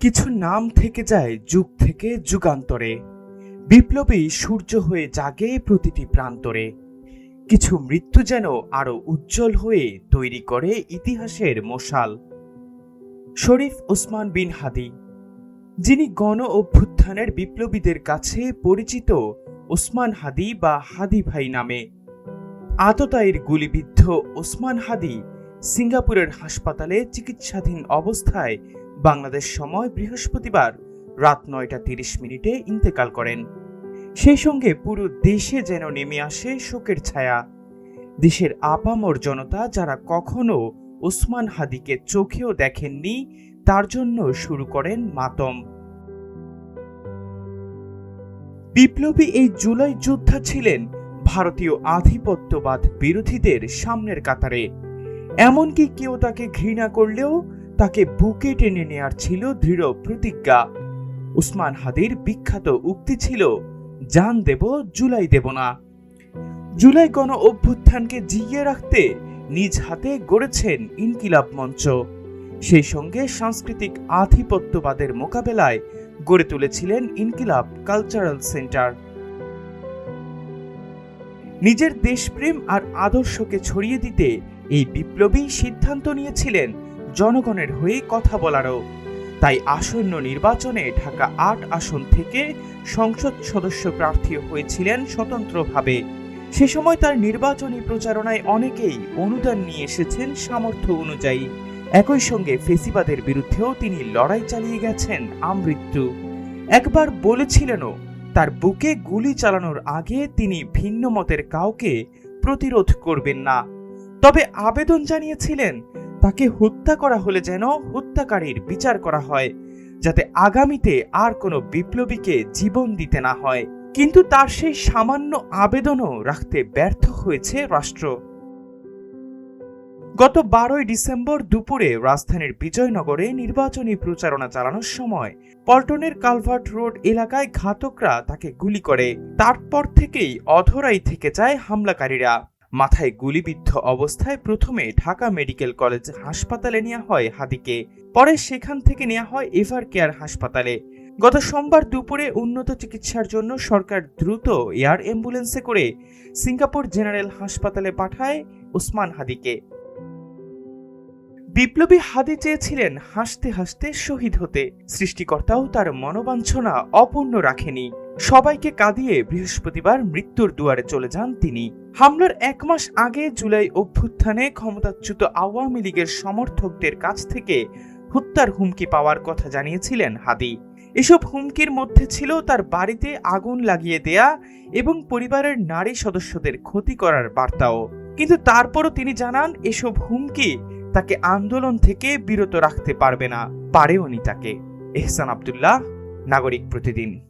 কিছু নাম থেকে যায় যুগ থেকে যুগান্তরে। বিপ্লবী সূর্য হয়ে জাগে প্রতিটি প্রান্তরে। কিছু মৃত্যু যেন আরও উজ্জ্বল হয়ে তৈরি করে ইতিহাসের মশাল। শরীফ ওসমান বিন হাদি, যিনি গণ অভ্যুত্থানের বিপ্লবীদের কাছে পরিচিত ওসমান হাদি বা হাদি ভাই নামে। আততায়ীর গুলিবিদ্ধ ওসমান হাদি সিঙ্গাপুরের হাসপাতালে চিকিৎসাধীন অবস্থায় বাংলাদেশ সময় বৃহস্পতিবার রাত নয়টা তিরিশ মিনিটে ইন্তেকাল করেন। সেই সঙ্গে পুরো দেশে যেন নেমে আসে শোকের ছায়া। দেশের আপামর জনতা যারা কখনো ওসমান হাদিকে চোখেও দেখেননি, তার জন্য শুরু করেন মাতম। বিপ্লবী এই জুলাই যোদ্ধা ছিলেন ভারতীয় আধিপত্যবাদ বিরোধীদের সামনের কাতারে। এমনকি কেউ তাকে ঘৃণা করলেও তাকে বুকে টেনে নেয়ার ছিল দৃঢ় প্রতিজ্ঞা। উসমান হাদির বিখ্যাত উক্তি ছিল, জান দেব, জুলাই দেব না। জুলাই গণ অভ্যুত্থানকে জিইয়ে রাখতে নিজ হাতে গড়েছেন ইনকিলাব মঞ্চ। সেই সঙ্গে সাংস্কৃতিক আধিপত্যবাদের মোকাবেলায় গড়ে তুলেছিলেন ইনকিলাব কালচারাল সেন্টার। নিজের দেশপ্রেম আর আদর্শকে ছড়িয়ে দিতে এই বিপ্লবী সিদ্ধান্ত নিয়েছিলেন জনগণের হয়ে কথা বলারও। তাই আসন্ন নির্বাচনে ঢাকা আট আসন থেকে সংসদ সদস্য প্রার্থী হয়েছিলেন স্বতন্ত্রভাবে। সে সময় তার নির্বাচনী প্রচারণায় অনেকেই অনুদান নিয়ে এসেছেন সামর্থ্য অনুযায়ী। একই সঙ্গে ফেসিবাদের বিরুদ্ধেও তিনি লড়াই চালিয়ে গেছেন আমৃত্যু। একবার বলেছিলেনও, তার বুকে গুলি চালানোর আগে তিনি ভিন্ন মতের কাউকে প্রতিরোধ করবেন না। তবে আবেদন জানিয়েছিলেন তাকে হত্যা করা হলে যেন হত্যাকারীর বিচার করা হয়, যাতে আগামীতে আর কোনো বিপ্লবীকে জীবন দিতে না হয়। কিন্তু তার সেই সামান্য আবেদনও রাখতে ব্যর্থ হয়েছে রাষ্ট্র। গত বারোই ডিসেম্বর দুপুরে রাজধানীর বিজয়নগরে নির্বাচনী প্রচারণা চালানোর সময় পল্টনের কালভার্ট রোড এলাকায় ঘাতকরা তাকে গুলি করে। তারপর থেকেই অধরাই থেকে যায় হামলাকারীরা। মাথায় গুলিবিদ্ধ অবস্থায় প্রথমে ঢাকা মেডিকেল কলেজ হাসপাতালে নেওয়া হয় হাদিকে, পরে সেখান থেকে নেওয়া হয় এভার কেয়ার হাসপাতালে। গত সোমবার দুপুরে উন্নত চিকিৎসার জন্য সরকার দ্রুত এয়ার অ্যাম্বুলেন্সে করে সিঙ্গাপুর জেনারেল হাসপাতালে পাঠায় ওসমান হাদিকে। বিপ্লবী হাদি চেয়েছিলেন হাসতে হাসতে শহীদ হতে। সৃষ্টিকর্তাও তার মনোবাঞ্ছনা অপূর্ণ রাখেনি। সবাইকে কাঁদিয়ে বৃহস্পতিবার মৃত্যুর দুয়ারে চলে যান তিনি। হামলার এক মাস আগে জুলাই অভ্যুত্থানে ক্ষমতাচ্যুত আওয়ামী লীগের সমর্থকদের কাছ থেকে হত্যার হুমকি পাওয়ার কথা জানিয়েছিলেন হাদি। এসব হুমকির মধ্যে ছিল তার বাড়িতে আগুন লাগিয়ে দেয়া এবং পরিবারের নারী সদস্যদের ক্ষতি করার বার্তাও। কিন্তু তারপরও তিনি জানান, এসব হুমকি তাকে আন্দোলন থেকে বিরত রাখতে পারবে না। পারেওনি তাকে। এহসান আবদুল্লাহ, নাগরিক প্রতিদিন।